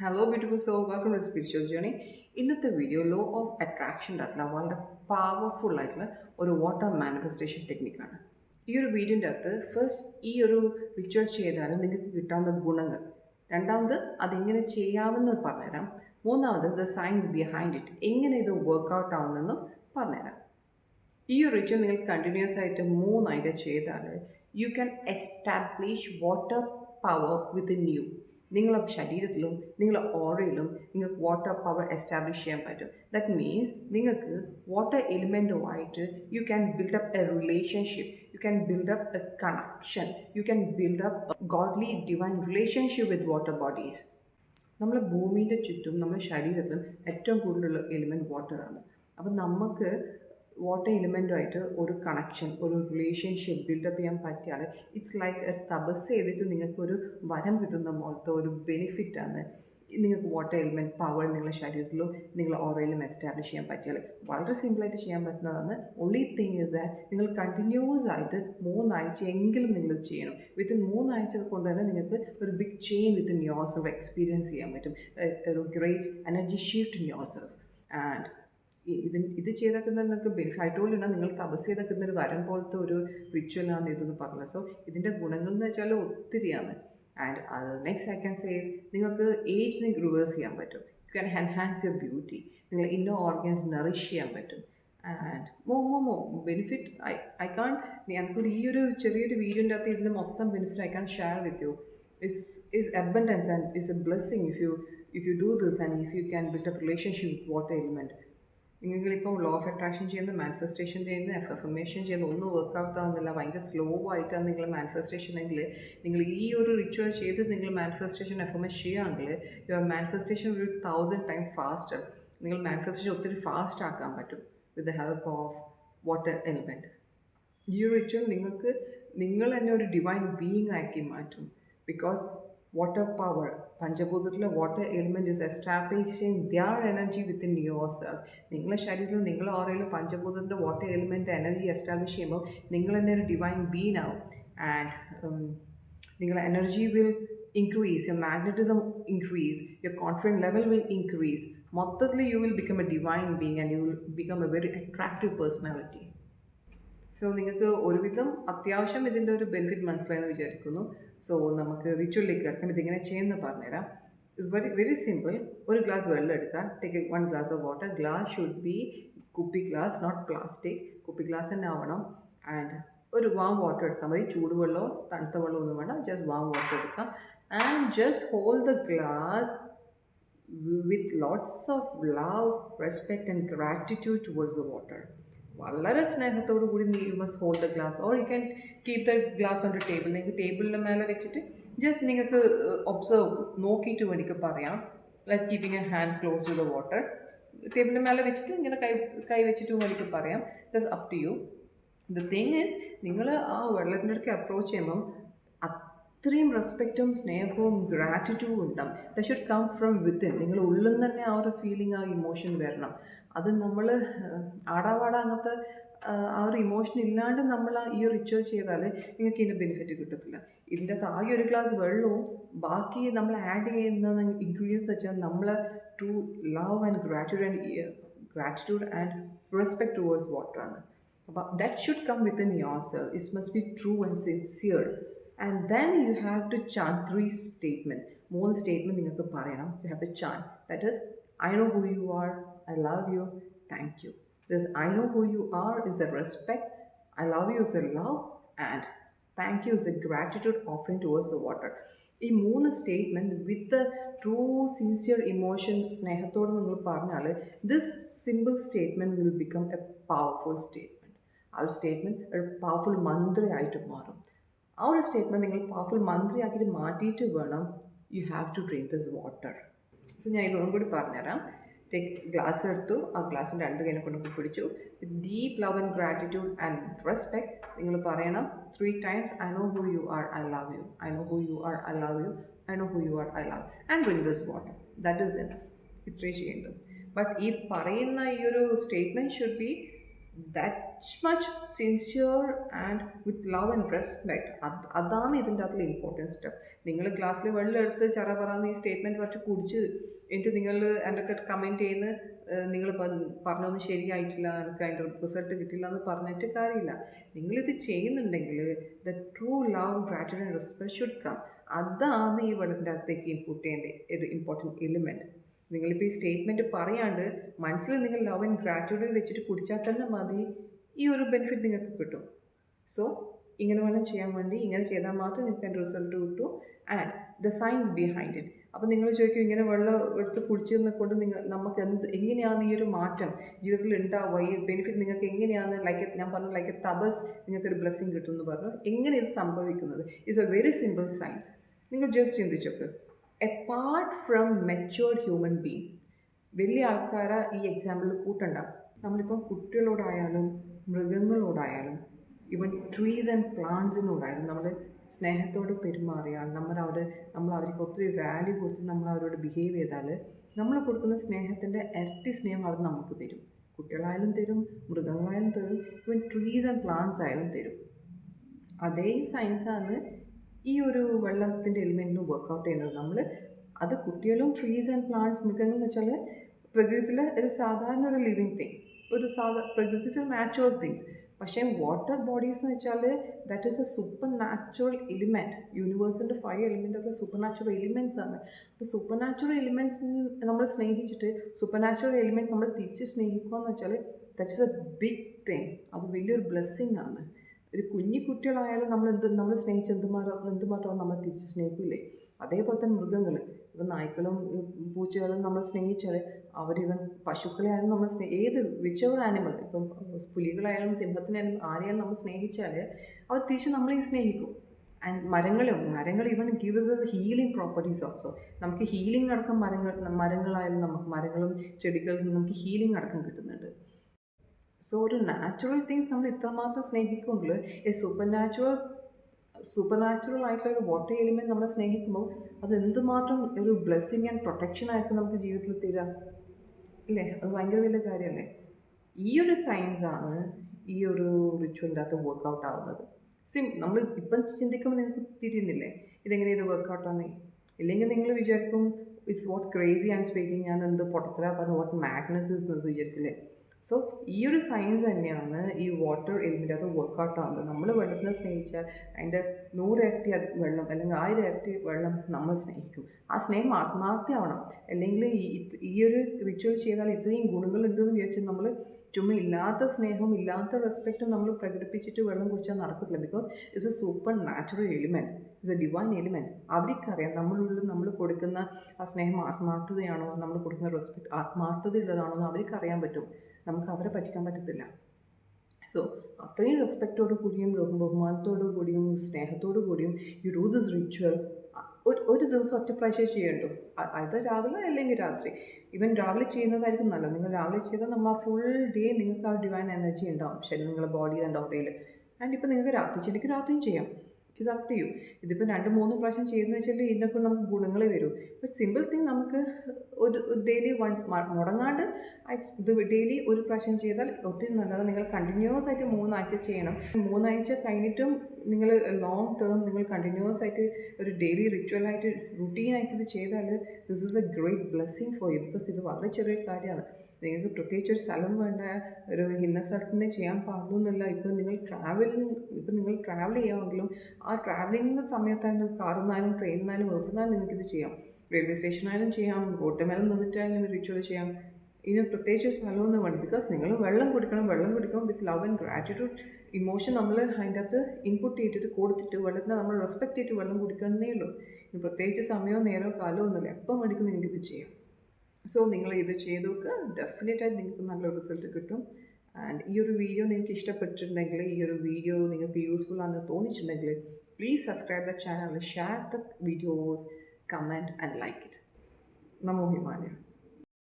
Hello beautiful so welcome to spiritual journey ഇന്നത്തെ video law of അട്രാക്ഷന്റെ അകത്തുള്ള വളരെ പവർഫുൾ ആയിട്ടുള്ള ഒരു വാട്ടർ മാനിഫെസ്റ്റേഷൻ ടെക്നിക്കാണ് ഈ ഒരു വീഡിയോന്റെ അകത്ത് ഫസ്റ്റ് ഈ ഒരു റിച്വൽ ചെയ്താൽ നിങ്ങൾക്ക് കിട്ടാവുന്ന ഗുണങ്ങൾ. രണ്ടാമത് അതെങ്ങനെ ചെയ്യാമെന്ന് പറഞ്ഞുതരാം. മൂന്നാമത് ദ സയൻസ് ബിഹൈൻഡ് ഇറ്റ് എങ്ങനെ ഇത് വർക്കൗട്ട് ആവുന്നെന്നും പറഞ്ഞുതരാം. ഈ ഒരു റിച്വൽ നിങ്ങൾ കണ്ടിന്യൂസ് ആയിട്ട് മൂന്നായിട്ട് ചെയ്താൽ you can establish water power within you നിങ്ങളുടെ ശരീരത്തിലും നിങ്ങളുടെ ഓറയിലും നിങ്ങൾക്ക് വാട്ടർ പവർ എസ്റ്റാബ്ലിഷ് ചെയ്യാൻ പറ്റും. ദാറ്റ് മീൻസ് നിങ്ങൾക്ക് water എലിമെന്റുമായിട്ട് you can build up a relationship you can build up a connection you can build up godly divine relationship with water bodies നമ്മളെ ഭൂമിയുടെ ചുറ്റും നമ്മുടെ ശരീരത്തിലും ഏറ്റവും കൂടുതലുള്ള എലിമെന്റ് വാട്ടറാണ് അപ്പം നമുക്ക് വാട്ടർ എലിമെന്റുമായിട്ട് ഒരു കണക്ഷൻ ഒരു റിലേഷൻഷിപ്പ് ബിൽഡപ്പ് ചെയ്യാൻ പറ്റിയാൽ ഇറ്റ്സ് ലൈക്ക് ഒരു തപസ് ചെയ്തിട്ട് നിങ്ങൾക്കൊരു വരം കിട്ടുന്ന പോലത്തെ ഒരു ബെനിഫിറ്റാണ് നിങ്ങൾക്ക് വാട്ടർ എലിമെന്റ് പവർ നിങ്ങളുടെ ശരീരത്തിലും നിങ്ങളുടെ ഓറയിലും എസ്റ്റാബ്ലിഷ് ചെയ്യാൻ പറ്റിയാൽ വളരെ സിമ്പിളായിട്ട് ചെയ്യാൻ പറ്റുന്നതാണ്. ഓൺലി തിങ് ഇസ് ദാറ്റ് നിങ്ങൾ കണ്ടിന്യൂസ് ആയിട്ട് മൂന്നാഴ്ച എങ്കിലും നിങ്ങൾ ചെയ്യണം. വിത്തിൻ മൂന്നാഴ്ച കൊണ്ട് തന്നെ നിങ്ങൾക്ക് ഒരു big change within yourself experience ചെയ്യാൻ പറ്റും. ഒരു great energy shift in yourself and ഇത് ഇത് ചെയ്തൊക്കെ നിങ്ങൾക്ക് ബെനിഫിറ്റ് ആയിട്ടുള്ള നിങ്ങൾ തപസ് ചെയ്തൊക്കെ ഒരു വരം പോലത്തെ ഒരു റിച്വലാണ് ഇതെന്ന് പറഞ്ഞത്. സോ ഇതിന്റെ ഗുണങ്ങൾ എന്ന് വെച്ചാൽ ഒത്തിരിയാണ്. And next I can says നിങ്ങൾക്ക് ഏജ് നിങ്ങൾക്ക് റിവേഴ്സ് ചെയ്യാൻ പറ്റും. You can enhance your beauty നിങ്ങൾ ഇന്നോ ഓർഗൻസ് നറിഷ് ചെയ്യാൻ പറ്റും. ആൻഡ് മോ മോ മോ ബെനിഫിറ്റ് ഐ ഐ കാൺ ഞങ്ങൾക്കൊരു ഈ ഒരു ചെറിയൊരു വീഡിയോന്റെ അകത്ത് ഇതിന്റെ മൊത്തം benefit I can share with you is is abundance and is a blessing if you if you do this and if you can build up relationship water element നിങ്ങൾക്കിപ്പോൾ law of attraction ചെയ്യുന്നു manifestation ചെയ്യുന്ന affirmation ചെയ്യുന്നു ഒന്നും workout ആവുന്നില്ല ഭയങ്കര slow ആയിട്ടാണ് നിങ്ങൾ manifestation എങ്കിൽ നിങ്ങൾ ഈ ഒരു റിച്വൽ ചെയ്ത് നിങ്ങൾ മാനിഫെസ്റ്റേഷൻ എഫർമേഷൻ ചെയ്യുകയാണെങ്കിൽ യുവർ മാനിഫെസ്റ്റേഷൻ ഒരു തൗസൻഡ് ടൈം ഫാസ്റ്റർ നിങ്ങൾ മാനിഫെസ്റ്റേഷൻ ഒത്തിരി ഫാസ്റ്റ് ആക്കാൻ പറ്റും with the help of water element ഈ ഒരു റിച്വൽ നിങ്ങൾക്ക് നിങ്ങൾ തന്നെ ഒരു ഡിവൈൻ ബീയിങ് ആക്കി മാറ്റും. Because water power പഞ്ചഭൂതത്തിലെ water element is establishing their energy within yourself നിങ്ങളുടെ ശരീരത്തിൽ നിങ്ങളുടെ ഓറയിൽ പഞ്ചഭൂതത്തിന്റെ വാട്ടർ എലിമെന്റ് എനർജി എസ്റ്റാബ്ലിഷ് ചെയ്യുമ്പോൾ നിങ്ങൾ തന്നെ ഒരു ഡിവൈൻ ബീൻ ആവും. ആൻഡ് നിങ്ങളുടെ energy will increase your magnetism increase your confident level will increase മൊത്തത്തിൽ you will become a divine being and you will become a very attractive personality so നിങ്ങൾക്ക് ഒരുവിധം അത്യാവശ്യം ഇതിന്റെ ഒരു ബെനിഫിറ്റ് മനസ്സിലായെന്ന് വിചാരിക്കുന്നു. സോ നമുക്ക് റിച്വലിലേക്ക് കിടക്കാം. ഇതിങ്ങനെ ചെയ്യുമെന്ന് പറഞ്ഞുതരാം. ഇറ്റ്സ് വെരി വെരി സിമ്പിൾ ഒരു ഗ്ലാസ് വെള്ളം എടുക്കുക take one glass of water glass should be കുപ്പി ഗ്ലാസ് നോട്ട് പ്ലാസ്റ്റിക് കുപ്പി ഗ്ലാസ് തന്നെ ആവണം. ആൻഡ് ഒരു വാം വാട്ടർ എടുത്താൽ മതി. ചൂടുവെള്ളമോ തണുത്ത വെള്ളമോ ഒന്നും വേണ്ട. ജസ്റ്റ് വാം വാട്ടർ എടുക്കാം. And just hold the glass with lots of love respect and gratitude towards the water വളരെ സ്നേഹത്തോടു കൂടി നീ you must hold the glass or you can keep the glass on the table നിങ്ങൾക്ക് ടേബിളിന്റെ മേലെ വെച്ചിട്ട് just നിങ്ങൾക്ക് ഒബ്സർവ് നോക്കിയിട്ട് വേണമെങ്കിൽ പറയാം. Like keeping a hand close to the water ടേബിളിന്റെ മേലെ വെച്ചിട്ട് ഇങ്ങനെ കൈ കൈ വെച്ചിട്ട് വേണമെങ്കിൽ പറയാം. That's up to you the thing is നിങ്ങൾ ആ വെള്ളത്തിന്റെ അടുക്ക് അപ്രോച്ച് ചെയ്യുമ്പം അത്രയും റെസ്പെക്റ്റും സ്നേഹവും ഗ്രാറ്റിറ്റ്യൂഡും ഉണ്ടാവും. The should come from within നിങ്ങൾ ഉള്ളിൽ നിന്ന് തന്നെ ആ ഒരു ഫീലിംഗ് ആ ഇമോഷൻ വരണം. അത് നമ്മൾ ആടാവാട അങ്ങനത്തെ ആ ഒരു ഇമോഷൻ ഇല്ലാണ്ട് നമ്മൾ ഈ റിച്വൽ ചെയ്താൽ നിങ്ങൾക്ക് ഇതിന്റെ ബെനിഫിറ്റ് കിട്ടത്തില്ല. ഇതിന്റെ അകത്ത് ആകെ ഒരു ഗ്ലാസ് വെള്ളവും ബാക്കി നമ്മൾ ആഡ് ചെയ്യുന്ന ഇൻഗ്രീഡിയൻസ് വെച്ചാൽ നമ്മൾ to love and gratitude and gratitude and respect towards വാട്ടറാണ് അപ്പോൾ that should come within yourself it's must be true and sincere and then you have to chant three statement മൂന്ന് statement നിങ്ങൾക്ക് പറയണം. You have to chant that is I know who you are I love you, thank you. This I know who you are is a respect, I love you is a love, and thank you is a gratitude offering towards the water. ഈ മൂന്ന് statement with true sincere emotion സ്നേഹത്തോട് നിങ്ങൾ പറഞ്ഞാൽ this simple statement will become a powerful statement ആ ഒരു statement ഒരു powerful മന്ത്രിയായിട്ട് മാറും. ആ ഒരു സ്റ്റേറ്റ്മെന്റ് നിങ്ങൾ പവർഫുൾ മന്ത്രിയാക്കിയിട്ട് മാറ്റിയിട്ട് വേണം you have to drink this water so ഞാൻ ഇതൊന്നും കൂടി പറഞ്ഞുതരാം. ഗ്ലാസ് എടുത്തു. ആ ഗ്ലാസ് രണ്ട് കൈനെ കൊണ്ട് പിടിച്ചു. With deep love and gratitude and respect നിങ്ങൾ പറയണം three times I know who you are I love you I know who you are I love you I know who you are I love and drink this water that is in ഇത്രയും ചെയ്യേണ്ടത്. But ഈ പറയുന്ന ഈ ഒരു statement should be that much sincere and with love and respect അത് അതാണ് ഇതിന്റെ അകത്തുള്ള ഇമ്പോർട്ടൻസ് സ്റ്റെപ്പ് നിങ്ങൾ ക്ലാസ്സിൽ വെള്ളമെടുത്ത് ചറ പറയാന്ന് ഈ സ്റ്റേറ്റ്മെന്റ് കുറച്ച് കുടിച്ച് എന്നിട്ട് നിങ്ങൾ എന്റെ കമന്റ് ചെയ്യുന്ന നിങ്ങൾ പറഞ്ഞൊന്നും ശരിയായിട്ടില്ല എനിക്ക് അതിന്റെ റിസൾട്ട് കിട്ടില്ല എന്ന് പറഞ്ഞിട്ട് കാര്യമില്ല. നിങ്ങളിത് ചെയ്യുന്നുണ്ടെങ്കിൽ the true love gratitude and respect should come അതാണ് ഈ വെള്ളത്തിന്റെ അകത്തേക്ക് ഇൻപുട്ട് ചെയ്യേണ്ട ഒരു ഇമ്പോർട്ടന്റ് എലിമെന്റ് നിങ്ങളിപ്പോൾ ഈ സ്റ്റേറ്റ്മെന്റ് പറയാണ്ട് മനസ്സിൽ നിങ്ങൾ ലവ് ആൻഡ് ഗ്രാറ്റ്യൂഡിൽ വെച്ചിട്ട് കുടിച്ചാൽ തന്നെ മതി. ഈ ഒരു ബെനിഫിറ്റ് നിങ്ങൾക്ക് കിട്ടും. സോ ഇങ്ങനെ വേണം ചെയ്യാൻ വേണ്ടി ഇങ്ങനെ ചെയ്താൽ മാത്രമേ നിങ്ങൾക്ക് അതിന്റെ റിസൾട്ട് കിട്ടൂ. And the science behind it അപ്പോൾ നിങ്ങൾ ചോദിക്കും ഇങ്ങനെ വെള്ളം എടുത്ത് കുടിച്ചതിനെ കൊണ്ട് നിങ്ങൾ നമുക്ക് എന്ത് എങ്ങനെയാണ് ഈ ഒരു മാറ്റം? ജീവിതത്തിൽ ഉണ്ടാവുക ഈ ബെനിഫിറ്റ് നിങ്ങൾക്ക് എങ്ങനെയാണ്? ലൈക്ക് ഞാൻ പറഞ്ഞു ലൈക്ക് തപസ് നിങ്ങൾക്കൊരു ബ്ലെസ്സിങ് കിട്ടും എന്ന് പറഞ്ഞു. എങ്ങനെ ഇത് സംഭവിക്കുന്നത്? It's a very simple science നിങ്ങൾ just ചിന്തിച്ചോക്ക്. Apart from matured human being വലിയ ആൾക്കാരെ ഈ എക്സാമ്പിൾ കൂട്ടണ്ട നമ്മളിപ്പം കുട്ടികളോടായാലും മൃഗങ്ങളോടായാലും ഈവൻ ട്രീസ് ആൻഡ് പ്ലാന്റ്സിനോടായാലും നമ്മൾ സ്നേഹത്തോട് പെരുമാറിയാൽ നമ്മൾ അവർ നമ്മൾ അവർക്ക് ഒത്തിരി വാല്യൂ കൊടുത്ത് നമ്മൾ അവരോട് ബിഹേവ് ചെയ്താൽ നമ്മൾ കൊടുക്കുന്ന സ്നേഹത്തിന്റെ ഇരട്ടി സ്നേഹം അവർ നമുക്ക് തരും. കുട്ടികളായാലും തരും മൃഗങ്ങളായാലും തരും ഈവൻ ട്രീസ് ആൻഡ് പ്ലാന്റ്സ് ആയാലും തരും. അതേ സയൻസാണ് ഈ ഒരു വെള്ളത്തിന്റെ എലിമെന്റിന് വർക്കൗട്ട് ചെയ്യുന്നത് നമ്മൾ അത് കുട്ടികളും ട്രീസ് ആൻഡ് പ്ലാന്റ്സ് മൃഗങ്ങൾ എന്ന് വെച്ചാൽ പ്രകൃതിയിലെ ഒരു സാധാരണ ഒരു ലിവിങ് തിങ് ഒരു സാധാ പ്രകൃതിയിലെ നാച്ചുറൽ തിങ്സ് പക്ഷേ വാട്ടർ ബോഡീസ് എന്ന് വെച്ചാൽ that is a supernatural element യൂണിവേഴ്സിന്റെ five element ഒക്കെ സൂപ്പർ നാച്ചുറൽ എലിമെന്റ്സ് ആണ്. അപ്പോൾ സൂപ്പർ നാച്ചുറൽ എലിമെന്റ്സ് നമ്മൾ സ്നേഹിച്ചിട്ട് സൂപ്പർ നാച്ചുറൽ എലിമെന്റ് നമ്മൾ തിരിച്ച് സ്നേഹിക്കുക എന്ന് വെച്ചാൽ that is a big thing അത് വലിയൊരു ബ്ലെസ്സിങ് ആണ്. ഒരു കുഞ്ഞി കുട്ടികളായാലും നമ്മൾ എന്ത് നമ്മൾ സ്നേഹിച്ച് എന്തുമാത്രം എന്തുമാത്രം നമ്മൾ തിരിച്ച് സ്നേഹിക്കില്ലേ അതേപോലെ തന്നെ മൃഗങ്ങൾ ഇപ്പം നായ്ക്കളും പൂച്ചകളും നമ്മൾ സ്നേഹിച്ചാൽ അവരിവൻ പശുക്കളെ ആയാലും നമ്മൾ സ്നേഹി ഏത് വിച്ചവർ ആനിമൽ ഇപ്പം പുലികളായാലും സിംഹത്തിനായാലും ആരെയാലും നമ്മൾ സ്നേഹിച്ചാൽ അവർ തിരിച്ച് നമ്മളെയും സ്നേഹിക്കും. ആൻഡ് മരങ്ങളും മരങ്ങൾ even gives a healing properties also നമുക്ക് ഹീലിംഗ് അടക്കം മരങ്ങൾ മരങ്ങളായാലും നമുക്ക് മരങ്ങളും ചെടികളും നമുക്ക് ഹീലിംഗ് അടക്കം കിട്ടുന്നുണ്ട്. സോ ഒരു നാച്ചുറൽ തിങ്സ് നമ്മൾ ഇത്രമാത്രം സ്നേഹിക്കുമെങ്കിൽ ഈ സൂപ്പർ നാച്ചുറൽ സൂപ്പർ നാച്ചുറൽ ആയിട്ടുള്ള ഒരു വാട്ടർ എലിമെന്റ് നമ്മൾ സ്നേഹിക്കുമ്പോൾ അത് എന്തുമാത്രം ഒരു ബ്ലെസ്സിങ് ആൻഡ് പ്രൊട്ടക്ഷൻ ആയിരിക്കും നമുക്ക് ജീവിതത്തിൽ തീരാ? ഇല്ലേ? അത് ഭയങ്കര വലിയ കാര്യമല്ലേ? ഈ ഒരു സയൻസാണ് ഈ ഒരു റിച്വലിന്റെ അകത്ത് വർക്കൗട്ട് ആവുന്നത്. സിം നമ്മൾ ഇപ്പം ചിന്തിക്കുമ്പോൾ നിങ്ങൾക്ക് തിരിയുന്നില്ലേ? ഇതെങ്ങനെ ഇത് വർക്കൗട്ട് ആണ് ഇല്ലെങ്കിൽ നിങ്ങൾ വിചാരിക്കും it's what crazy and speaking ഞാൻ എന്ത് പൊട്ടത്തരാ? പറഞ്ഞു വാട്ട് മാഗ്നസ് എന്ന് വിചാരിക്കില്ലേ? സോ ഈ ഒരു സയൻസ് തന്നെയാണ് ഈ വാട്ടർ എലിമെന്റ് അത് വർക്കൗട്ട് ആകുന്നത് നമ്മൾ വെള്ളത്തിനെ സ്നേഹിച്ചാൽ അതിന്റെ നൂറിരട്ടി വെള്ളം അല്ലെങ്കിൽ ആയിരം ഇരട്ടി വെള്ളം നമ്മൾ സ്നേഹിക്കും. ആ സ്നേഹം ആത്മാർത്ഥമാവണം അല്ലെങ്കിൽ ഈ ഒരു റിച്വൽ ചെയ്താൽ ഇത്രയും ഗുണങ്ങളുണ്ടെന്ന് വിചാരിച്ചാൽ നമ്മൾ ചുമ്മാ ഇല്ലാത്ത സ്നേഹവും ഇല്ലാത്ത റെസ്പെക്റ്റും നമ്മൾ പ്രകടിപ്പിച്ചിട്ട് വെള്ളം കുടിച്ചാൽ നടക്കത്തില്ല. Because it's a supernatural element it's a divine element അവർക്കറിയാം നമ്മളുള്ളിൽ നമ്മൾ കൊടുക്കുന്ന ആ സ്നേഹം ആത്മാർത്ഥതയാണോ? നമ്മൾ കൊടുക്കുന്ന റെസ്പെക്റ്റ് ആത്മാർത്ഥതയുള്ളതാണോ എന്ന് അവർക്ക് അറിയാൻ പറ്റും. നമുക്ക് അവരെ പറ്റിക്കാൻ പറ്റത്തില്ല. സോ അത്രയും റെസ്പെക്റ്റോട് കൂടിയും ബഹുമാനത്തോടു കൂടിയും സ്നേഹത്തോടു കൂടിയും യു ഡു ദിസ് റിച്വൽ ഒരു ഒരു ദിവസം ഒറ്റ പ്രാവശ്യം ചെയ്യണ്ടു. അത് രാവിലെ അല്ലെങ്കിൽ രാത്രി. ഇവൻ രാവിലെ ചെയ്യുന്നതായിരിക്കും നല്ലത്. നിങ്ങൾ രാവിലെ ചെയ്താൽ നമ്മൾ ഫുൾ ഡേ നിങ്ങൾക്ക് ആ ഡിവൈൻ എനർജി ഉണ്ടാവും. ശരി നിങ്ങളുടെ ബോഡി ഉണ്ടാവും ഓറയിൽ ആൻഡ് ഇപ്പോൾ നിങ്ങൾക്ക് രാത്രി ചെടിക്ക് രാത്രിയും ചെയ്യാം. ഇറ്റ്സ് അപ് ടു യു ഇതിപ്പോൾ രണ്ട് മൂന്ന് പ്രാവശ്യം ചെയ്യുന്ന വെച്ചാൽ ഇതിനൊക്കെ നമുക്ക് ഗുണങ്ങളെ വരൂ. ബട്ട് സിമ്പിൾ തിങ് നമുക്ക് ഒരു ഡെയിലി വൺസ് മുടങ്ങാണ്ട് ഇത് ഡെയിലി ഒരു പ്രാവശ്യം ചെയ്താൽ ഒത്തിരി നല്ലത്. നിങ്ങൾ കണ്ടിന്യൂസ് ആയിട്ട് മൂന്നാഴ്ച ചെയ്യണം. മൂന്നാഴ്ച കഴിഞ്ഞിട്ടും നിങ്ങൾ ലോങ് ടേം നിങ്ങൾ കണ്ടിന്യൂസ് ആയിട്ട് ഒരു ഡെയിലി റിച്വൽ ആയിട്ട് റുട്ടീൻ ആയിട്ട് ഇത് ചെയ്താൽ this is a great blessing for you because ഇത് വളരെ ചെറിയ കാര്യമാണ്. നിങ്ങൾക്ക് പ്രത്യേകിച്ച് ഒരു സ്ഥലം വേണ്ട ഒരു ഇന്ന സ്ഥലത്തുനിന്ന് ചെയ്യാൻ പാടുള്ളൂ എന്നല്ല ഇപ്പോൾ നിങ്ങൾ ട്രാവൽ ഇപ്പം നിങ്ങൾ ട്രാവൽ ചെയ്യാമെങ്കിലും ആ ട്രാവലിങ്ങിന്റെ സമയത്തായാലും കാറുന്നാലും ട്രെയിനിന്നാലും എവിടുന്നാലും നിങ്ങൾക്കിത് ചെയ്യാം. റെയിൽവേ സ്റ്റേഷനായാലും ചെയ്യാം ബോട്ട് മേലെ നിന്നിട്ടായാലും റിച്വൽ ചെയ്യാം. ഇതിന് പ്രത്യേകിച്ച് സ്ഥലമൊന്നും വേണം ബിക്കോസ് നിങ്ങൾ വെള്ളം കുടിക്കണം വെള്ളം കുടിക്കണം with love and gratitude emotion നമ്മൾ അതിന്റെ അകത്ത് ഇൻപുട്ട് ചെയ്തിട്ട് കൊടുത്തിട്ട് വെള്ളത്തിന് നമ്മൾ റെസ്പെക്ട് ചെയ്തിട്ട് വെള്ളം കുടിക്കണമെന്നേ ഉള്ളൂ. പ്രത്യേകിച്ച് സമയമോ നേരമോ കാലമോ ഒന്നുമില്ല. എപ്പം വേണമെങ്കിൽ നിങ്ങൾക്ക് ഇത് ചെയ്യാം. സോ നിങ്ങൾ ഇത് ചെയ്ത് നോക്കുക ഡെഫിനറ്റായിട്ട് നിങ്ങൾക്ക് നല്ല റിസൾട്ട് കിട്ടും. ആൻഡ് ഈ ഒരു വീഡിയോ നിങ്ങൾക്ക് ഇഷ്ടപ്പെട്ടിട്ടുണ്ടെങ്കിൽ ഈ ഒരു വീഡിയോ നിങ്ങൾക്ക് യൂസ്ഫുൾ ആണെന്ന് തോന്നിച്ചിട്ടുണ്ടെങ്കിൽ please subscribe the channel share the videos comment and like it Namo Himalaya.